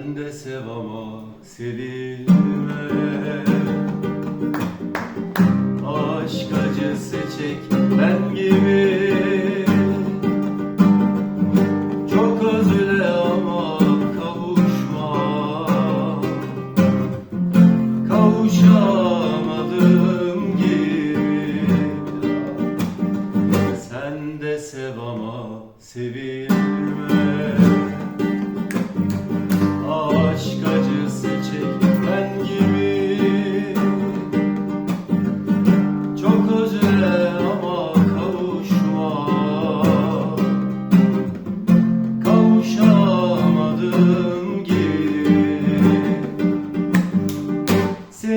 Ben de sev ama sevilme Aşk acısı çek ben gibi. Çok az ama kavuşma. Kavuşamadım gibi. Sen sev ama sevilme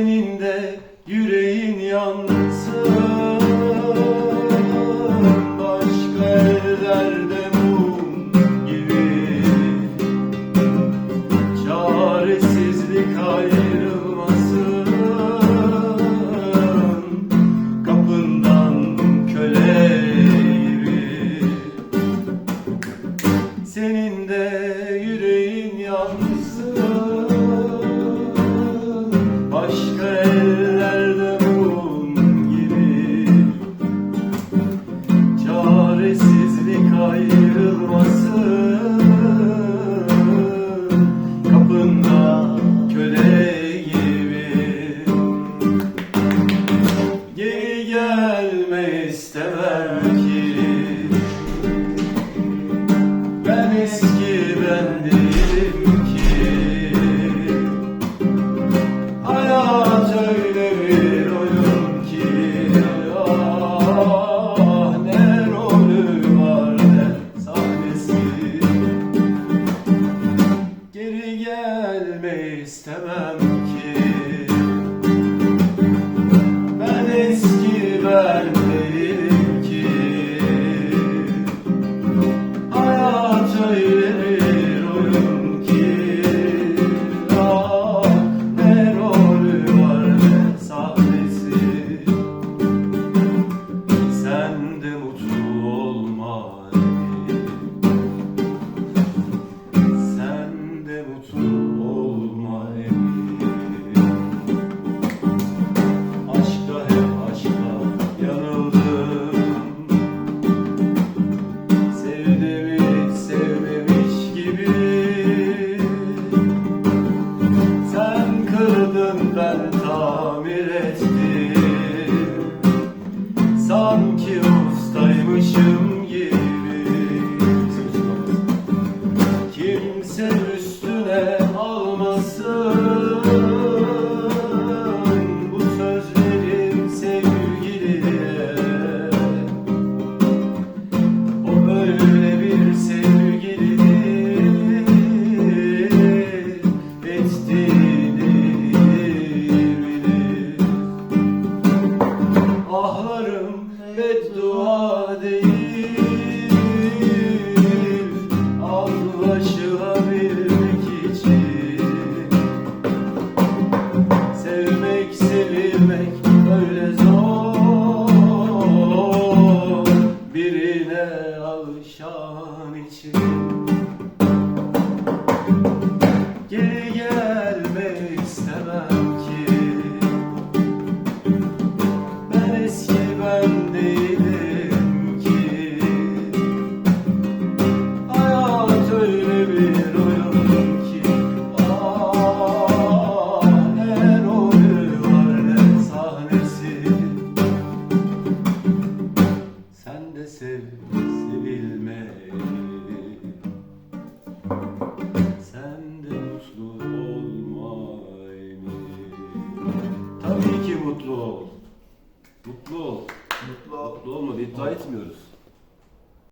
bedeninde yüreğin yansın belki Ben eski öyle de sev sevilmeyi Sen de mutlu olmayı Tabii ki mutlu ol. Mutlu ol. Mutlu. Mutlu olma. İddia etmiyoruz.